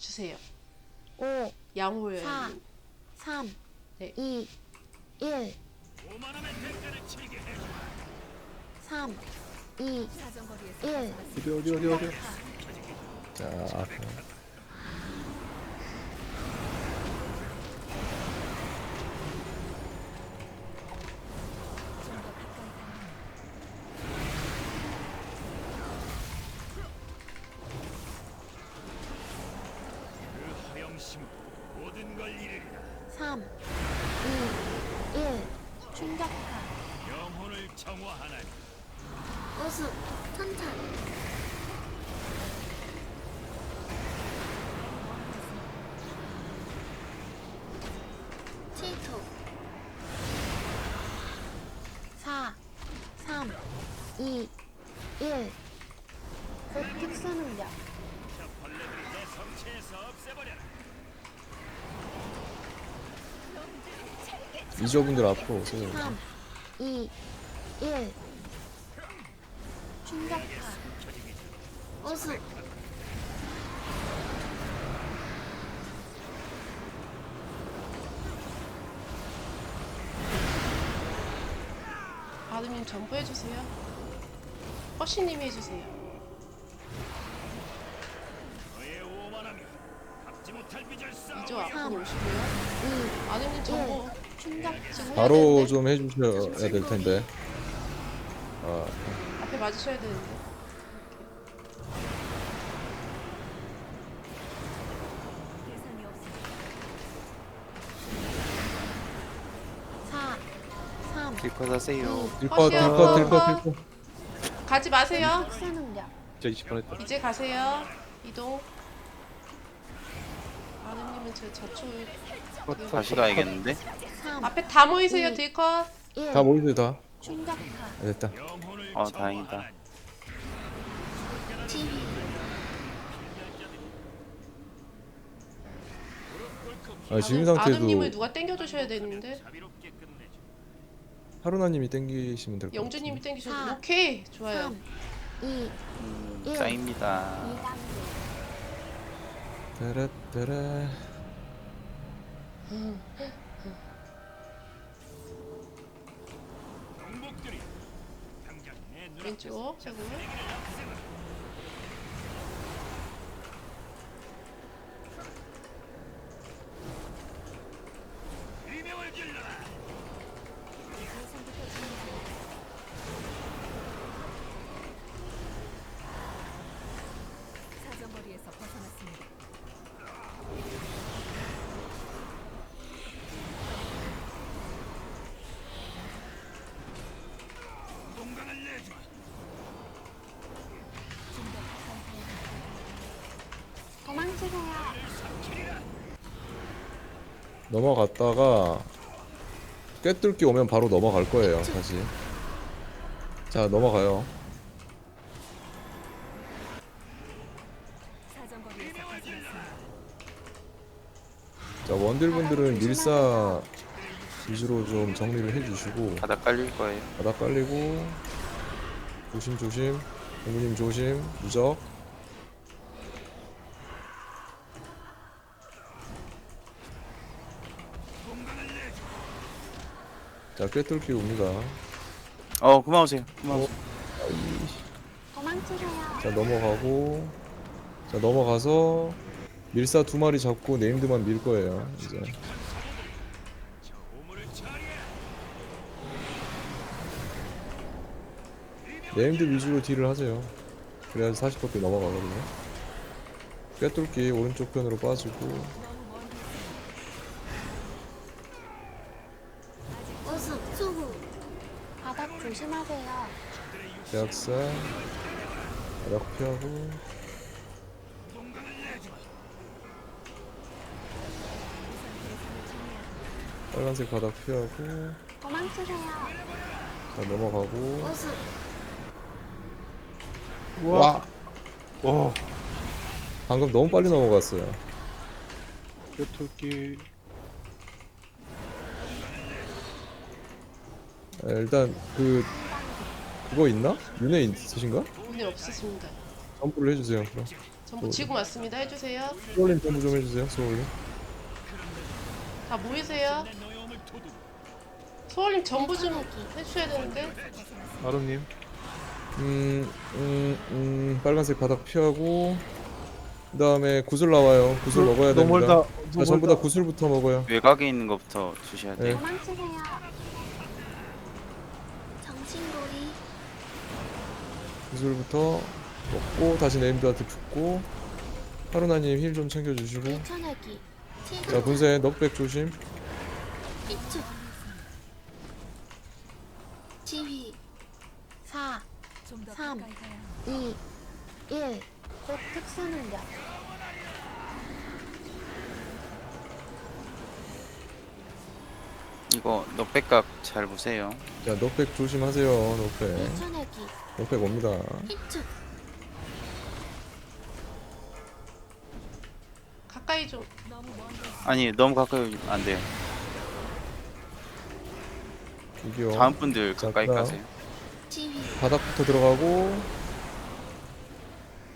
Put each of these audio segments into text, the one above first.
주세요. 5, 양호예요. 4, 3, 네. 2, 1, 오만하면 대가를 치르게 해. 3, 2, 1. 어디 어디 어디 어디 자 앞에 모든 걸 잃으리라. 3, 2, 1. 충격파. 영혼을 정화하나니 우수. 천천. 칠초. 4, 3, 2, 1. 곧 특수 능력. 저 벌레들이 내 성체에서 없애버려라. 이저분들 앞으로 오세요 3, 2, 1. 충격파. 우수. 아드님 전부 해주세요. 허씨님이 해주세요. 너의 오만함이 갚지 못할 빚을 쌓아. 이쪽 앞으로 삼. 오시고요. 2, 아드님 전부 1. 충격파. 지금 해야 바로. 좀 해주셔야 될 텐데 아 앞에 맞으셔야 되는데. 4, 3, 딜컷 하세요. 들것 들것 허. 들것 가지 마세요. 저 20번 했다 이제 가세요. 이동. 아드님은 저 저쪽 다시 가야겠는데? 3, 앞에 다 모이세요. 음. 딜컷. 1. 다 모이세요 다 충격파. 아, 됐다 어, 다행이다. 아 지금 아드- 아드님을 상태도 누가 땡겨주셔야 되는데. 하루나님이 땡기시면 될것 같아요 영주님이 땡기셔야 사, 돼. 오케이 좋아요. 3, 2, 음, 일. 짱입니다. 2단계. 따라 따라 왼쪽 질러라. 사정거리에서 벗어났습니다. 동강을 내줘. 도망치세요. 넘어갔다가 꿰뚫기 오면 바로 넘어갈 거예요 다시 자 넘어가요. 자 원딜분들은 밀사 위주로 좀 정리를 해주시고 바닥 깔릴 거예요. 바닥 깔리고 조심 조심 공구님 조심 무적 자 꿰뚫기 옵니다 어, 오세요. 그만 어. 도망치세요. 자 넘어가고 자 넘어가서 밀사 두 마리 잡고 네임드만 밀 거예요 이제. 네임드 위주로 딜을 하세요 그래야지 40% 넘어가거든요 꿰뚫기 오른쪽 편으로 빠지고 우수. 수후. 바닥 조심하세요. 대학사 바닥 피하고. 빨간색 바닥 피하고. 도망치세요. 자 넘어가고. 우수. 와. 오, 방금 너무 빨리 넘어갔어요. 뾰토끼. 아, 일단 그 그거 있나? 윤회 있으신가? 오늘 없으십니다. 점프를 해주세요 그럼 전부 지금 왔습니다. 해주세요. 소울님 전부 좀 해주세요 소울님 다 모이세요. 소월님 전부 좀 해주셔야 되는데. 마루님 음, 음, 음, 빨간색 바닥 피하고 그 다음에 구슬 나와요 구슬 먹어야 너무 됩니다 멀다 자 전부 다 구슬부터 먹어요 외곽에 있는 것부터 주셔야 네. 돼요. 도망치세요. 정신고리. 구슬부터 먹고 다시 네임드한테 붙고 하루나님 힐 좀 챙겨주시고. 자. 군세 넉백 조심 비축. 지휘. 4, 좀더 삼. 가까이 가야 합니다. 2, 1. 곧 특수 능력. 이거 넉백각 잘 보세요. 자 넉백 조심하세요 밀쳐내기. 넉백 옵니다. 가까이 좀. 아니 너무 가까이 안 돼요. 이기요 다음 분들 자, 가까이 그다음. 가세요. 지휘. 바닥부터 들어가고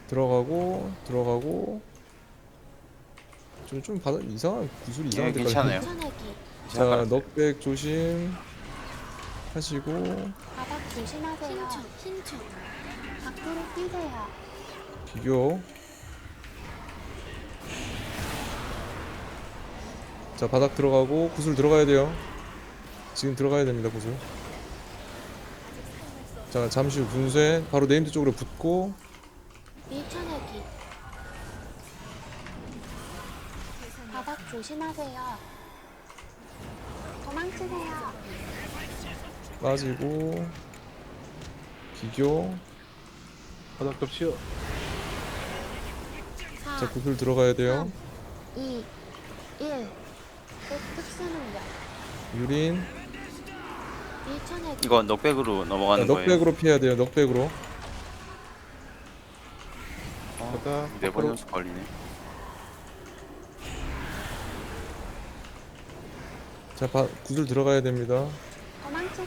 들어가고 들어가고 좀 좀 바닥 이상한 구슬 예, 이상한 데까지 괜찮아요. 자. 넉백 조심 하시고 바닥 조심하세요. 신축. 신축. 밖으로 뛰세요. 비교 자 바닥 들어가고 구슬 들어가야 돼요 지금 들어가야 됩니다 구슬 자 잠시 후 분쇄 바로 네임드 쪽으로 붙고 밀쳐내기. 바닥 조심하세요. 도망치세요. 빠지고 비교 바닥 좀 치워 4, 자 구슬 들어가야 돼요 2, 1. 곧 특수 능력. 유린. 이거 넉백으로 자, 넘어가는 거예요. 넉백으로 피해야 돼요 넉백으로 바닥 네번 연속 걸리네. 자 바, 구슬 들어가야 됩니다 도망치세요.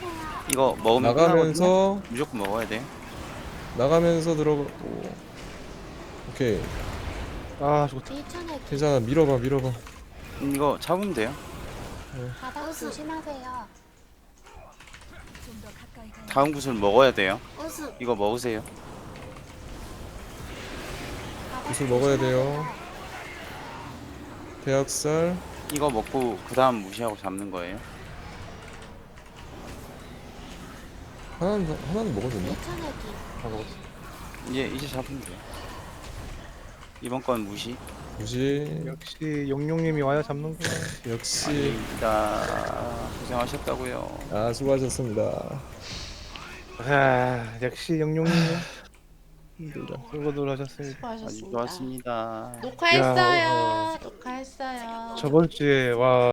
이거 먹으면 끝나거든요. 나가면서 무조건 먹어야 돼. 나가면서 들어가고 오케이 아 밀쳐내기. 괜찮아 밀어봐 밀어봐 음, 이거 잡으면 돼요. 바닥 조심하세요. 좀더 가까이 가야 다음 구슬 먹어야 돼요. 우습. 이거 먹으세요. 구슬 먹어야 돼요. 대학살 이거 먹고 그 다음 무시하고 잡는 거예요. 하나는 하나는 먹어줬나? 다 먹었어 이제 이제 잡으면 돼요. 이번 건 무시. 무시 역시 용용님이 와야 잡는 거야 역시 아닙니다. 고생하셨다고요. 아 수고하셨습니다 아 역시 용용님이 힘들다 수고들 하셨습니다 아주 수고하셨습니다. 좋았습니다. 녹화했어요. 녹화했어요. 저번 주에 와